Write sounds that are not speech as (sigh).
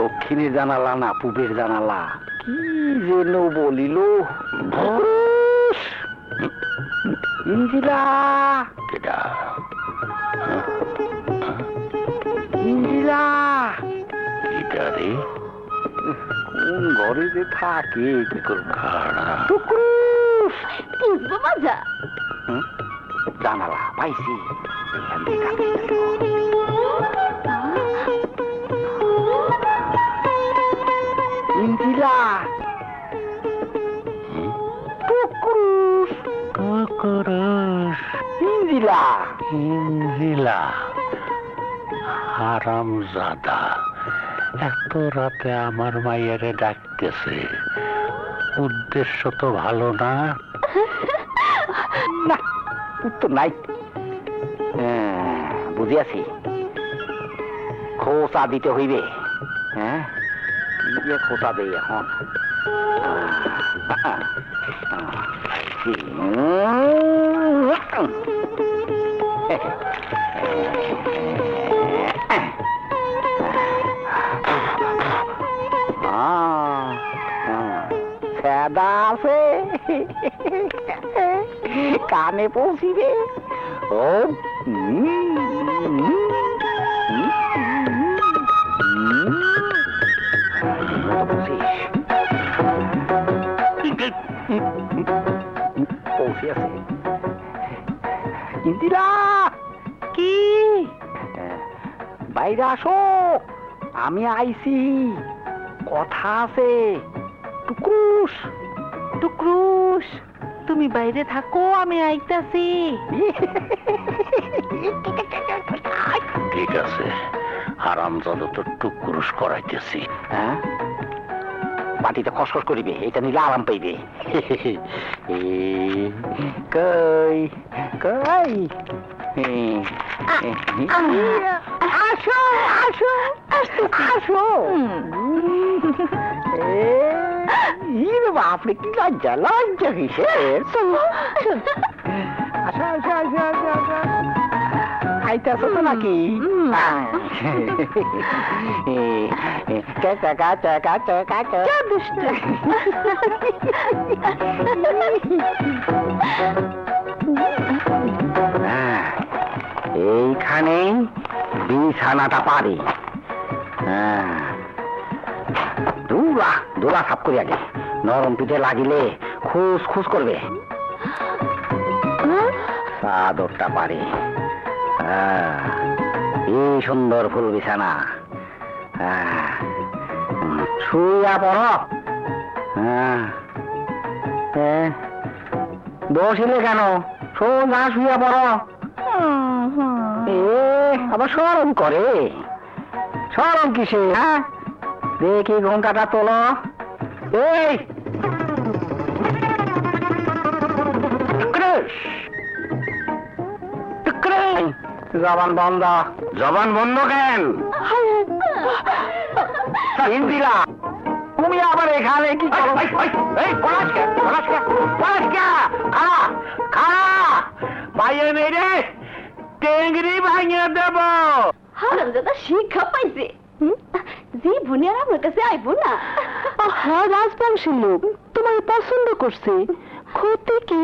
দক্ষিণের জানালা না পূবের জানালা? কি যেন বলিল ইন্দিরা কেডা ইন্দিরা রে। কোন ঘরে যে থাকে কি করব? টুকুস বুঝব জানালা পাইছি। এখান থেকে। ইন্দিরা ইঞ্জিলা হারামজাদা এত রাতে আমার মাইয়ারে ডাকতেছে। উদ্দেশ্য তো ভালো না। (laughs) না উত্তর নাই। হ্যাঁ, বুঝিয়াছি। খোসা দিতে হইবে। হ্যাঁ খোসা দেই এখন। ফেদা আছে কানে পৌঁছিবে। ও। পৌঁছে আছে ইন্দিরা! কি? বাইরে আসো। আমি আইছি। কথা আছে। টুকুস। তুমি বাইরে থাকো আমি আইতাছি। ঠিক আছে হারাম হারামজাদা তো টুকুরুস করাইতেছি। হ্যাঁ? মাটিতে খসখস করিবে এটা নিলে আরাম পাইবে। (laughs) কই কই? আসো আসো আসো এ, ইরে বাপরে কি লজ্জা লজ্জা কিসের আসো আসো আসো আসো আসো খাইতেছো তো নাকি? কাকা কাকা কাকা কাকা এইখানেই বিছানাটা পারি। দূরা দূরা সাপ করি আগে নরম পিঠে লাগিলে খুস খুস করবে। চাদরটা পারি হ্যাঁ এই সুন্দর ফুল বিছানা। হ্যাঁ শুইয়া পড়। হ্যাঁ হ্যাঁ বসিলে কেন? সোজা শুইয়া পড়। এ আবার সরম করে। সরম কিসে হ্যাঁ? দেখি ঘন্টাটা তোলো। এই জবান বন্ধ। জবান বন্ধ কেন? ইন্দিরা তুমি আবার এখানে কি করো? এই পলাশ কে পলাশ কে পলাশ কে খাড়া খাড়া। বাইরে মেরে টেঙ্গরি ভাঙিয়ে দেব। হারামজাদা শিক্ষা পাইছে? জি আমার কাছে আইবো না। হ্যাঁ রাজবংশের লোক তোমার পছন্দ করছে। ক্ষতি কি?